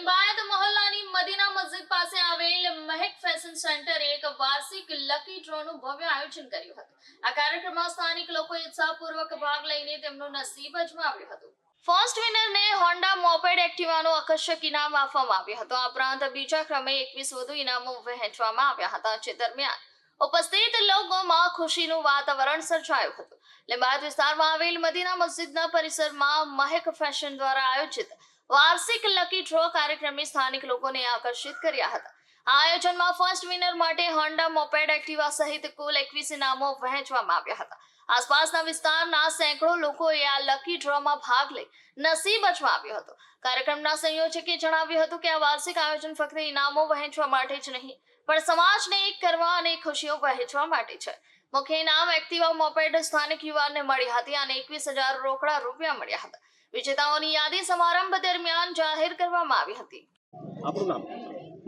Limbayat મહોલ્લાની Medina મસ્જિદ પાસે આવેલ મહેક fashion સેન્ટરે એક વાર્ષિક લકી ડ્રોનું ભવ્ય આયોજન કર્યું હતું. આ કાર્યક્રમમાં સ્થાનિક લોકોએ ઉત્સાહપૂર્વક ભાગ લઈને તેમનું નસીબ અજમાવ્યું હતું. ફર્સ્ટ વિનરને હોન્ડા મોપેડ એક્ટિવાનું આકર્ષક ઇનામ આપવામાં આવ્યું હતું. આ ઉપરાંત બીજા ક્રમે એકવીસ વધુ ઇનામો વહેંચવામાં આવ્યા હતા. જે દરમિયાન ઉપસ્થિત લોકોમાં ખુશીનું વાતાવરણ સર્જાયું હતું. લિંબાયત વિસ્તારમાં આવેલ મદીના મસ્જિદના પરિસરમાં મહેક ફેશન દ્વારા આયોજિત વાર્ષિક લકી ડ્રો કાર્યક્રમે સ્થાનિક લોકોને આકર્ષિત કર્યા હતા. આ આયોજનમાં ફર્સ્ટ વિનર માટે હોન્ડા મોપેડ એક્ટિવા સહિત કુલ એકવીસ ઇનામો વહેંચવામાં આવ્યા હતા. આસપાસના વિસ્તારના સેંકડો લોકોએ આ લકી ડ્રોમાં ભાગ લઈ નસીબ અજમાવ્યો હતો. કાર્યક્રમના સંયોજકે જણાવ્યું હતું કે આ વાર્ષિક આયોજન ફક્ત ઇનામો વહેંચવા માટે જ નહીં, પણ સમાજને એક કરવા અને ખુશીઓ વહેંચવા માટે છે. મુખ્ય ઇનામ એક્ટિવા મોપેડ સ્થાનિક યુવાનને મળી હતી અને એકવીસ હજાર રોકડા રૂપિયા મળ્યા હતા. વિજેતાઓની યાદી સમારંભ દરમિયાન જાહેર કરવામાં આવી હતી. આપણું નામ?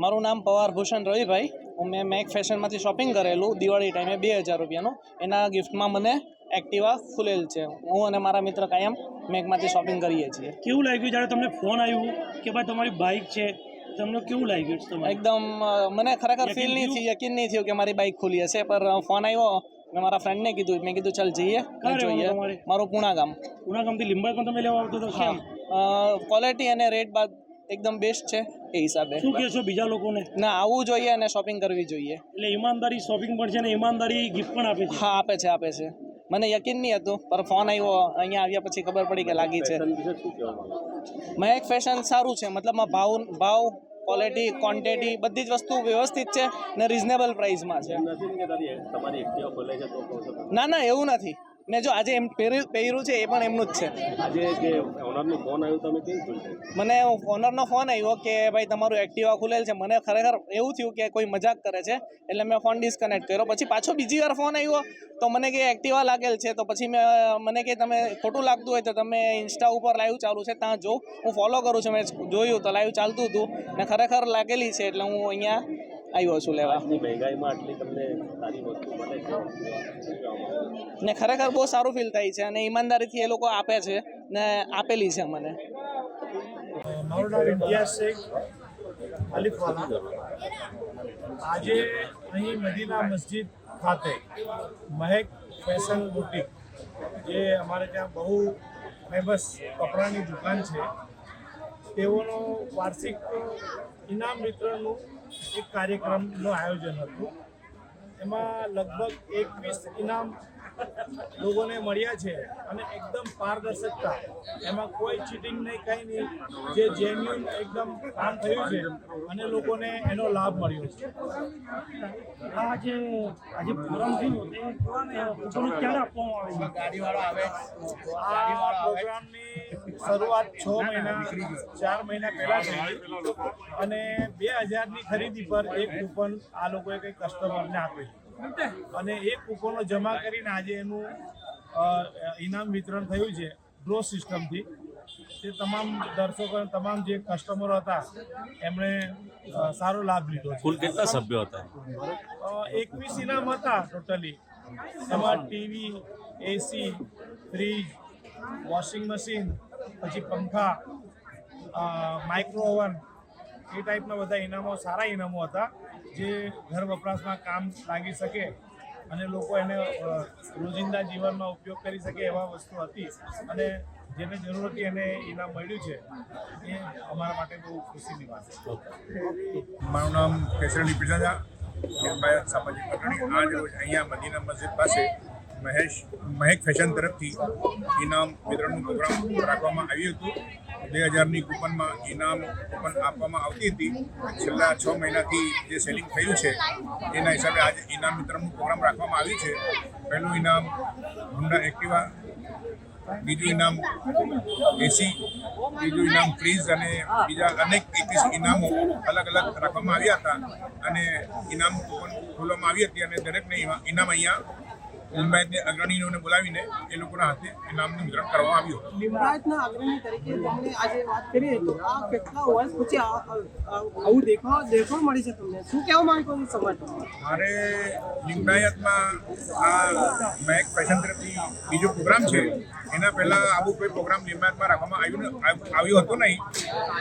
મારું નામ પવાર ભૂષણ રવિભાઈ. હું મેં મેક ફેશનમાંથી શોપિંગ કરેલું. દિવાળી ટાઈમે બે હજાર રૂપિયાનું. એના ગિફ્ટમાં મને એક્ટિવા ફૂલેલ છે. હું અને મારા મિત્ર કાયમ મેકમાંથી શોપિંગ કરીએ છીએ. કેવું લાગ્યું જ્યારે તમને ફોન આવ્યું કે ભાઈ તમારી બાઇક છે? તમને કેવું લાગ્યું? તમારે એકદમ મને ખરેખર ફીલ નહીં? થયું? યકીન નહીં થયું કે મારી બાઇક ખુલી હશે. પર ફોન આવ્યો મેં મારા ફ્રેન્ડને કીધું મેં કીધું ચાલ જઈએ જોઈએ? મારું પૂણા ગામ. ઉના ગામથી લીંબાઈ પણ તમે લેવા આવતો તો કેમ? ક્વોલિટી અને રેટ બાદ એકદમ બેસ્ટ છે એ હિસાબે. શું કહેશો બીજા લોકોને? ના આવવું જોઈએ અને શોપિંગ કરવી જોઈએ. એટલે ઈમાનદારી શોપિંગ પણ છે અને ઈમાનદારી ગિફ્ટ પણ આપે છે. હા આપે છે આપે છે. મને યકીન નહીં હતું પણ ફોન આવ્યો અહીંયા આવ્યા પછી ખબર પડી કે લાગી છે. મહેક ફેશન સારું છે મતલબમાં ભાવ ભાવ ક્વોલિટી ક્વોન્ટિટી બધી જ વસ્તુ વ્યવસ્થિત છે ને રિઝનેબલ પ્રાઇસમાં છે. ના ના એવું નથી. ને જો આજે એમ પહેર્યું પહેર્યું છે એ પણ એમનું જ છે. આજે જે ઓનરનો ફોન આવ્યો તમે કેવું જોયું મને ઓનરનો ફોન આવ્યો કે ભાઈ તમારું એક્ટિવા ખુલેલ છે. મને ખરેખર એવું થયું કે કોઈ મજાક કરે છે એટલે મેં ફોન ડિસ્કનેક્ટ કર્યો. પછી પાછો બીજી વાર ફોન આવ્યો તો મને કે એક્ટિવા લાગેલ છે તો પછી મેં મને કે તમે ખોટું લાગતું હોય તો તમે ઇન્સ્ટા ઉપર લાઈવ ચાલુ છે ત્યાં જો હું ફોલો કરું છું મેં જોયું તો લાઈવ ચાલતું હતું ને ખરેખર લાગેલી છે એટલે હું અહીંયા આવ્યો છું લેવા. આજની તમને સારી વસ્તુ મળે છે? શું કહેવા માંગો? ને ખરેખર બહુ સારું ફીલ થાય છે અને ઈમાનદારીથી એ લોકો આપે છે ને આપેલી છે મને મારું નામ ઇમ્તિયાઝ શેખ અલીફવાલા આજે અહીં મદીના મસ્જિદ ખાતે મહેક ફેશન બુટીક જે અમારે ત્યાં બહુ ફેમસ કપડાની દુકાન છે. તેઓનો વાર્ષિક ઇનામ વિતરણનું એક કાર્યક્રમનું આયોજન હતું. એમાં લગભગ એકવીસ ઇનામ લોકોને મળ્યા છે અને એકદમ પારદર્શકતા. એમાં કોઈ ચીટિંગ નહીં કંઈ નહીં. જે જેન્યુન એકદમ કામ થયું છે અને લોકોને એનો લાભ મળ્યો છે. આ જે આજે પ્રોગ્રામ થયું તે ક્યારે આપવામાં આવે આ પ્રોગ્રામની શરૂઆત છ મહિના ચાર મહિના પહેલા થઈ અને બે હજારની ખરીદી પર એક કૂપન આ લોકોએ કંઈ કસ્ટમરને આપેલું. અને એ કૂપનો જમા કરીને આજે એનું ઇનામ વિતરણ થયું છે ડ્રો સિસ્ટમથી. તે તમામ દર્શકો તમામ જે કસ્ટમરો હતા એમણે સારો લાભ લીધો કુલ કેટલા સભ્યો હતા? એકવીસ ઇનામ હતા ટોટલી. એમાં TV AC fridge washing machine પછી પંખા માઇક્રો ઓવન એ ટાઈપના બધા ઇનામો, સારા ઇનામો હતા, જે ઘર વપરાશમાં કામ લાગી શકે અને લોકો એને રોજિંદા જીવનમાં ઉપયોગ કરી શકે એવા વસ્તુ હતી અને જેને જરૂર હતી એને ઇનામ મળ્યું છે, એ અમારા માટે બહુ ખુશીની વાત છે. મારું નામ કેસરણી પિઝાદા સામાજિક અહીંયા મદીના મસ્જિદ પાસે મહેશ મહેક ફેશન તરફથી ઇનામ વિતરણનું પ્રોગ્રામ રાખવામાં આવ્યું હતું. બે હજારની કૂપનમાં ઇનામ કૂપન આપવામાં આવતી હતી. છેલ્લા છ મહિનાથી જે સેલિંગ થયું છે, એના હિસાબે આજે ઇનામ વિતરણનું પ્રોગ્રામ રાખવામાં આવ્યું છે. પહેલું ઇનામ હોન્ડા એક્ટિવા બીજું ઇનામ એસી બીજું ઇનામ ફ્રીઝ અને બીજા અનેક એકવીસ ઇનામો અલગ અલગ રાખવામાં આવ્યા હતા. અને ઇનામ કૂપન ખોલવામાં આવી હતી અને દરેકને ઇનામ અહીંયા લિંબાયતની અગ્રણીઓને બોલાવીને એ લોકોના હાથે ઇનામનું વિતરણ કરવામાં આવ્યું હતું. લિંબાયતના અગ્રણી તરીકે તમને આજે વાત કરીએ તો આ કેટલા વર્ષ પછી આવું દેખવા દેખવા મળી છે તમને? શું કહેવા માંગો છો સમાજ મારે લિંબાયતમાં આ મેક ફેશન તરફથી બીજો પ્રોગ્રામ છે એના પહેલાં આવું કોઈ પ્રોગ્રામ લિંબાયતમાં રાખવામાં આવ્યું આવ્યું હતું નહીં.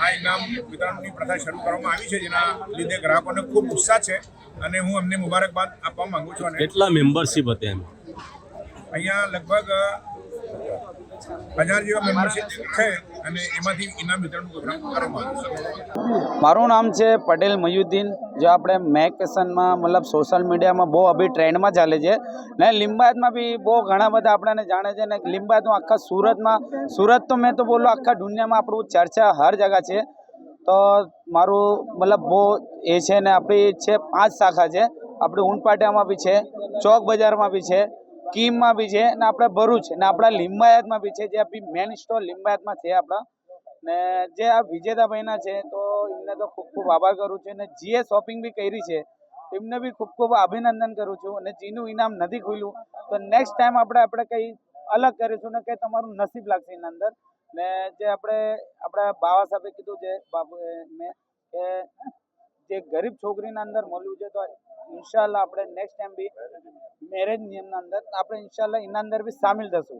આ ઇનામ વિતરણની પ્રથા શરૂ કરવામાં આવી છે જેના લીધે ગ્રાહકોને ખૂબ ઉત્સાહ છે અને હું અમને મુબારકબાદ આપવા માંગુ છું અને કેટલા મેમ્બરશિપ હતી એમ? અહીંયા લગભગ હજાર જેવા મેમ્બરશીપ છે અને એમાંથી ઇનામ વિતરણનું પ્રોગ્રામ કરવામાં આવ્યું છે. મારું નામ છે પટેલ મયુદ્દીન. જે આપણે મેકેશનમાં મતલબ સોશિયલ મીડિયામાં બહુ અભી ટ્રેન્ડમાં ચાલે છે ને લિંબાયતમાં બી બહુ ઘણા બધા આપણને જાણે છે ને લિંબાયતમાં આખા સુરતમાં, સુરત તો મેં તો બોલું આખા દુનિયામાં આપણું ચર્ચા હર જગા છે. તો મારું મતલબ બહુ એ છે ને આપણી છે પાંચ શાખા છે. આપણી ઊંટપાટિયામાં બી છે, ચોક બજારમાં બી છે. કીમમાં બી છે ને આપણે ભરૂચ ને આપણા લિંબાયતમાં બી છે, જે બી મેન સ્ટોર લિંબાયતમાં છે આપણા. ને જે આ વિજેતાભાઈના છે તો એમને તો ખૂબ ખૂબ આભાર કરું છું અને જીએ શોપિંગ બી કરી છે. એમને બી ખૂબ ખૂબ અભિનંદન કરું છું અને જેનું ઇનામ નથી ખુલ્યું. તો નેક્સ્ટ ટાઈમ આપણે આપણે કંઈ અલગ કરીશું ને કે તમારું નસીબ લાગશે એના અંદર. ને જે આપણે, આપણા બાવા સાહેબે કીધું છે બાબુ મેં, કે જે ગરીબ છોકરીના અંદર મળ્યું છે તો ઇન્શાલ્લાહ આપણે નેક્સ્ટ ટાઈમ બી મેરેજ નિયમના અંદર આપણે ઇન્શાલ્લાહ એના અંદર બી સામેલ થશું.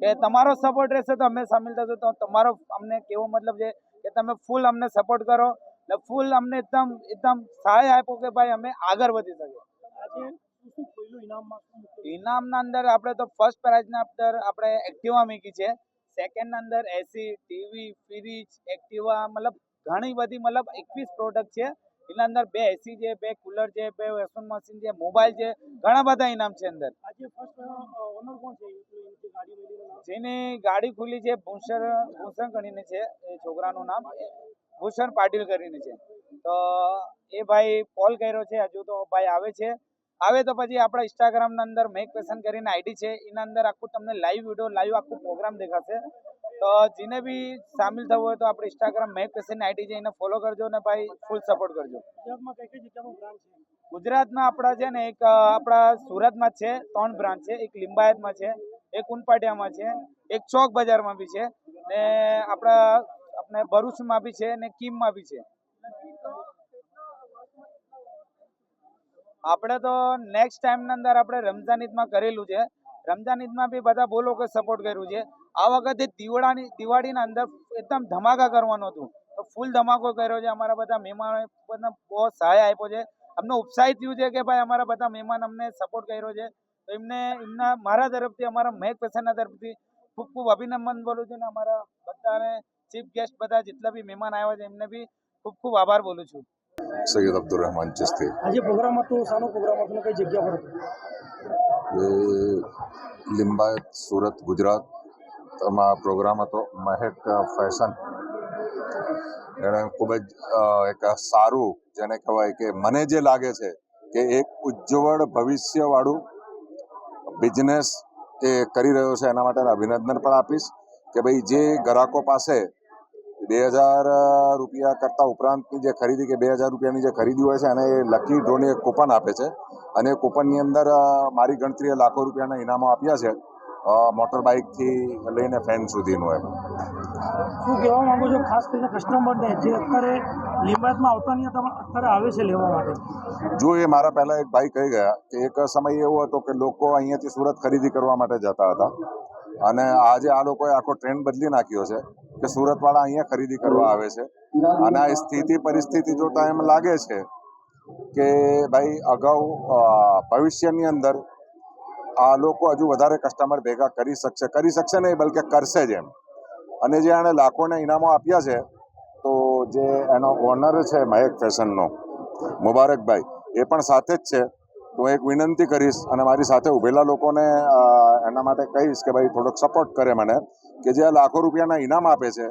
કે તમારો સપોર્ટ રહેશે તો અમે સામેલ થશું. તો તમારો અમને કેવો મતલબ છે કે તમે ફૂલ અમને સપોર્ટ કરો. ને ફૂલ અમને એકદમ એકદમ સહાય આપો કે ભાઈ અમે આગળ વધી શકીએ. ઇનામના અંદર આપણે તો ફર્સ્ટ પ્રાઇઝના અંદર આપણે એક્ટિવા મૂકી છે. સેકન્ડના અંદર એસી ટીવી ફ્રીજ એક્ટિવા મતલબ ઘણી બધી મતલબ એકવીસ પ્રોડક્ટ છે. એના અંદર બે એસી છે બે કુલર છે બે વોશિંગ મશીન છે મોબાઈલ છે ઘણા બધા ઇનામ છે અંદર. જેની ગાડી ખુલી છે ભૂષણ ભૂષણ કરીને છે એ છોકરાનું નામ. ભૂષણ પાટીલ કરીને છે. તો એ ભાઈ કોલ કર્યો છે હજુ તો ભાઈ આવે છે. આવે તો પછી આપણા ઇન્સ્ટાગ્રામના અંદર મેક પેશન કરીને આઈડી છે. એના અંદર આખું તમને લાઈવ વીડિયો લાઈવ આખું પ્રોગ્રામ દેખાશે. તો જેને બી સામેલ થવું હોય તો આપણે ઇન્સ્ટાગ્રામ મેક પેશન આઈડી છે એને ફોલો કરજો ને ભાઈ ફૂલ સપોર્ટ કરજો. ગુજરાતમાં આપણા છે ને એક આપણા સુરતમાં છે ત્રણ બ્રાન્ચ છે. એક લિંબાયતમાં છે એક ઉનપાટિયામાં છે એક ચોક બજારમાં બી છે ને આપણા આપણે ભરૂચમાં બી છે ને કીમમાં બી છે. આપણે તો નેક્સ્ટ ટાઈમની અંદર આપણે રમઝાન ઈદમાં કરેલું છે. રમઝાન ઈદમાં બી બધા બહુ લોકો સપોર્ટ કર્યું છે. આ વખતે દિવાળાની દિવાળીના અંદર એકદમ ધમાકા કરવાનું હતું. તો ફૂલ ધમાકો કર્યો છે. અમારા બધા મહેમાનો બધા બહુ સહાય આપ્યો છે. અમને ઉત્સાહિત થયું છે કે ભાઈ અમારા બધા મહેમાન અમને સપોર્ટ કર્યો છે. તો એમને એમના મારા તરફથી અમારા મહેક પેશનના તરફથી ખૂબ ખૂબ અભિનંદન બોલું છું ને અમારા બધાને ચીફ ગેસ્ટ બધા જેટલા બી મહેમાન આવ્યા છે એમને બી ખૂબ ખૂબ આભાર બોલું છું. સૈયદ અબ્દુલ રહેમાન ચિસ્તી. આજે પ્રોગ્રામ હતો સાનો પ્રોગ્રામ હતો કઈ જગ્યા પર હતો? લિંબાયત સુરત ગુજરાત. માં પ્રોગ્રામ હતો, મહેક ફેશન. એણે ખૂબ જ એક સારું જેને કહેવાય કે મને જે લાગે છે કે એક ઉજ્જવળ ભવિષ્યવાળું બિઝનેસ એ કરી રહ્યો છે, એના માટે અભિનંદન પણ આપીશ કે ભાઈ જે ગ્રાહકો પાસે બે હજાર રૂપિયા કરતાં ઉપરાંતની જે ખરીદી કે બે હજાર રૂપિયાની જે ખરીદી હોય છે, એને એ લકી ડ્રોની એક કૂપન આપે છે. અને કૂપનની અંદર મારી ગણતરીએ લાખો રૂપિયાના ઇનામો આપ્યા છે. મોટર બાઇકથી લઈને ફેન સુધીનું એમ. શું કહેવા માંગુ છો? ખાસ કરીને કસ્ટમરને જે અત્યારે લિંબાયતમાં આવતા નહીં અત્યારે આવે છે લેવા માટે? જો એ મારા પહેલાં એક ભાઈ કહી ગયા કે એક સમય એવો હતો કે લોકો અહીંયાથી સુરત ખરીદી કરવા માટે જતા હતા. અને આજે આ લોકોએ આખો ટ્રેન્ડ બદલી નાખ્યો છે કે સુરતવાળા અહીંયા ખરીદી કરવા આવે છે. અને આ સ્થિતિ પરિસ્થિતિ જોતા એમ લાગે છે કે ભાઈ અગાઉ ભવિષ્યની અંદર આ લોકો હજુ વધારે કસ્ટમર ભેગા કરી શકશે. કરી શકશે નહીં, બલકે કરશે જ એમ. અને જે એણે લાખોને ઇનામો આપ્યા છે, તો જે એનો ઓનર છે મહેક ફેશનનો, મુબારકભાઈ, એ પણ સાથે જ છે. તો એક વિનંતી કરીશ અને મારી સાથે ઊભેલા લોકોને એના માટે કહીશ કે ભાઈ થોડોક સપોર્ટ કરે મને કે જે આ લાખો રૂપિયાના ઇનામ આપે છે,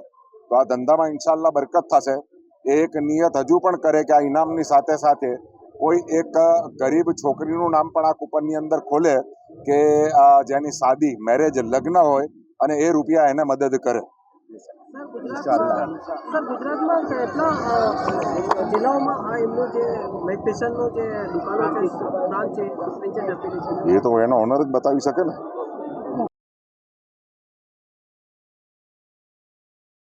તો આ ધંધામાં ઇન્શાલ્લાહ બરકત થશે. એક નિયત હજુ પણ કરે કે આ ઇનામની સાથે સાથે કોઈ એક ગરીબ છોકરીનું નામ પણ આ કૂપનની અંદર ખોલે કે આ જેની શાદી મેરેજ લગ્ન હોય અને એ રૂપિયા એને મદદ કરે. એ તો એનો ઓનર જ બતાવી શકે ને.